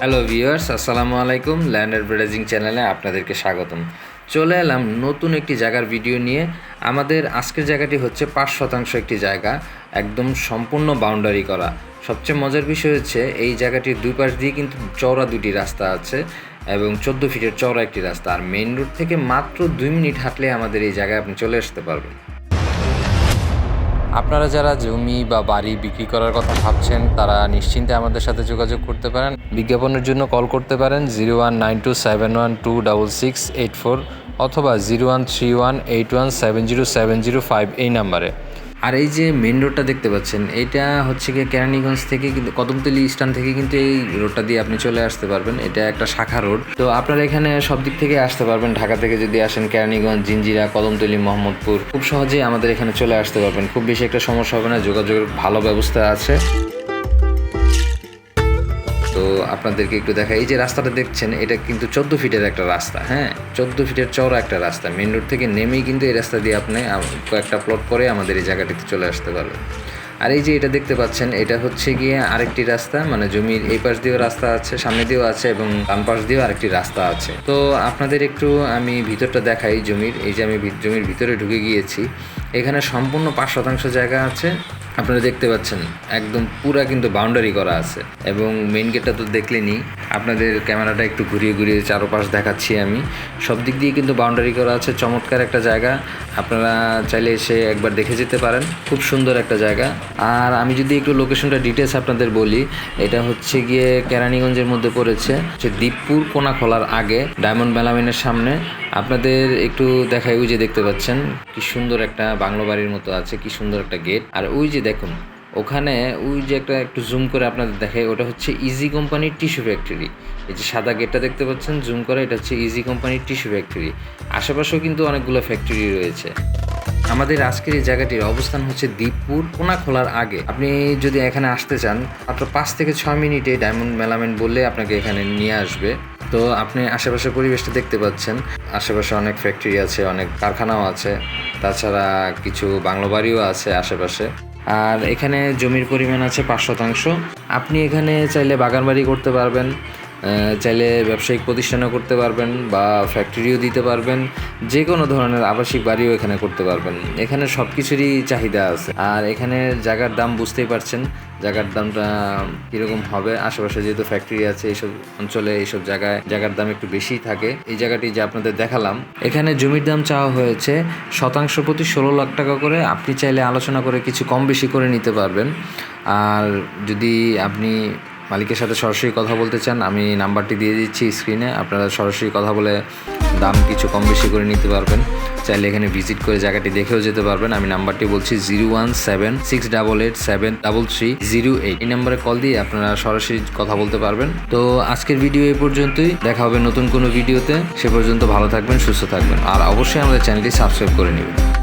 Hello viewers আসসালামু আলাইকুম। Land advertising চ্যানেলে আপনাদেরকে স্বাগতম। চলে এলাম নতুন একটি জায়গার ভিডিও নিয়ে। আমাদের আজকের জায়গাটি হচ্ছে পাঁচ শতাংশ একটি জায়গা, একদম সম্পূর্ণ বাউন্ডারি করা। সবচেয়ে মজার বিষয় হচ্ছে, এই জায়গাটির দুই পাশ দিয়ে কিন্তু চওড়া দুটি রাস্তা আছে এবং চোদ্দ ফিটের চওড়া একটি রাস্তা। আর মেইন রোড থেকে মাত্র দুই মিনিট হাঁটলে আমাদের এই জায়গায় আপনি চলে আসতে পারবেন। আপনারা যারা জমি বা বাড়ি বিক্রি করার কথা ভাবছেন, তারা নিশ্চিন্তে আমাদের সাথে যোগাযোগ করতে পারেন। বিজ্ঞাপনের জন্য কল করতে পারেন zero one nine two seven one two double six eight four অথবা zero one three one eight one seven zero seven zero five এই নাম্বারে। আর এই যে মেন রোডটা দেখতে পাচ্ছেন এটা হচ্ছে গিয়ে কেরানীগঞ্জ থেকে কিন্তু, কদমতলি স্ট্যান্ড থেকে কিন্তু এই রোডটা দিয়ে আপনি চলে আসতে পারবেন। এটা একটা শাখা রোড তো আপনারা এখানে সব দিক থেকে আসতে পারবেন। ঢাকা থেকে যদি আসেন কেরানীগঞ্জ, জিঞ্জিরা, কদমতলি, মোহাম্মদপুর, খুব সহজেই আমাদের এখানে চলে আসতে পারবেন। খুব বেশি একটা সমস্যা হবে না, যোগাযোগের ভালো ব্যবস্থা আছে। তো আপনাদেরকে একটু দেখা এই যে রাস্তাটা দেখছেন, এটা কিন্তু চোদ্দ ফিটের একটা রাস্তা হ্যাঁ? চোদ্দ ফিটের চওড়া একটা রাস্তা মেন রোড থেকে নেমেই কিন্তু এই রাস্তা দিয়ে আপনি কয়েকটা প্লট করে আমাদের এই জায়গাটিতে চলে আসতে পারবেন। আর এই যে এটা দেখতে পাচ্ছেন, এটা হচ্ছে গিয়ে আরেকটি রাস্তা মানে জমির এই পাশ দিয়েও রাস্তা আছে, সামনে দিয়েও আছে এবং ডান পাশ দিয়েও আরেকটি রাস্তা আছে। তো আপনাদের একটু আমি ভিতরটা দেখাই জমির, এই যে আমি জমির ভিতরে ঢুকে গিয়েছি, এখানে সম্পূর্ণ পাঁচ শতাংশ জায়গা আছে। আপনারা দেখতে পাচ্ছেন, একদম পুরা কিন্তু বাউন্ডারি করা আছে এবং মেন গেটটা তো দেখলেনি আপনাদের ক্যামেরাটা একটু ঘুরিয়ে ঘুরিয়ে চারপাশ দেখাচ্ছি আমি। সব দিক দিয়ে কিন্তু বাউন্ডারি করা আছে, চমৎকার একটা জায়গা। আপনারা চাইলে এসে একবার দেখে যেতে পারেন, খুব সুন্দর একটা জায়গা। আর আমি যদি একটু লোকেশনটা ডিটেলস আপনাদের বলি, এটা হচ্ছে গিয়ে কেরানীগঞ্জের মধ্যে পড়েছে যে দীপপুর কোনা খোলার আগে ডায়মন্ড মেলামিনের সামনে। আপনাদের একটু দেখাই, ওই যে দেখতে পাচ্ছেন, কি সুন্দর একটা বাংলো বাড়ির মতো আছে, কি সুন্দর একটা গেট আর ওই যে দেখুন ওখানে ওই যে একটা একটু জুম করে আপনাদের দেখাই, ওটা হচ্ছে ইজি কোম্পানির টিস্যু ফ্যাক্টরি এই যে সাদা গেটটা দেখতে পাচ্ছেন জুম করে, এটা হচ্ছে ইজি কোম্পানির টিস্যু ফ্যাক্টরি আশেপাশেও কিন্তু অনেকগুলো ফ্যাক্টরি রয়েছে। আমাদের আজকের এই জায়গাটির অবস্থান হচ্ছে দ্বীপপুর কোনা খোলার আগে। আপনি যদি এখানে আসতে চান, মাত্র পাঁচ থেকে ছয় মিনিটে ডায়মন্ড মেলামেন্ট বললে আপনাকে এখানে নিয়ে আসবে। তো আপনি আশেপাশের পরিবেশটা দেখতে পাচ্ছেন। আশেপাশে অনেক ফ্যাক্টরি আছে, অনেক কারখানাও আছে। তাছাড়া কিছু বাংলো বাড়িও আছে আশেপাশে। আর এখানে জমির পরিমাণ আছে পাঁচ শতাংশ। আপনি এখানে চাইলে বাগানবাড়ি করতে পারবেন। চাইলে ব্যবসায়িক প্রতিষ্ঠানও করতে পারবেন বা ফ্যাক্টরিও দিতে পারবেন। যে কোনো ধরনের আবাসিক বাড়িও এখানে করতে পারবেন। এখানে সব কিছুরই চাহিদা আছে। আর এখানে জায়গার দাম বুঝতেই পারছেন, জায়গার দামটা কীরকম হবে। আশেপাশে যেহেতু ফ্যাক্টরি আছে, এইসব অঞ্চলে এইসব জায়গায় জায়গার দাম একটু বেশিই থাকে। এই জায়গাটি যে আপনাদের দেখালাম, এখানে জমির দাম চাওয়া হয়েছে শতাংশ প্রতি ষোলো লাখ টাকা করে। আপনি চাইলে আলোচনা করে কিছু কম বেশি করে নিতে পারবেন। আর যদি আপনি মালিকের সাথে সরাসরি কথা বলতে চান, আমি নাম্বারটি দিয়ে দিচ্ছি স্ক্রিনে আপনারা সরাসরি কথা বলে দাম কিছু কম বেশি করে নিতে পারবেন। চাইলে এখানে ভিজিট করে জায়গাটি দেখেও যেতে পারবেন। আমি নাম্বারটি বলছি zero one seven six double eight seven double three zero eight এই নাম্বারে কল দিয়ে আপনারা সরাসরি কথা বলতে পারবেন। তো আজকের ভিডিও এই পর্যন্তই। দেখা হবে নতুন কোনো ভিডিওতে সে পর্যন্ত ভালো থাকবেন, সুস্থ থাকবেন। আর অবশ্যই আমাদের চ্যানেলটি সাবস্ক্রাইব করে নেবেন।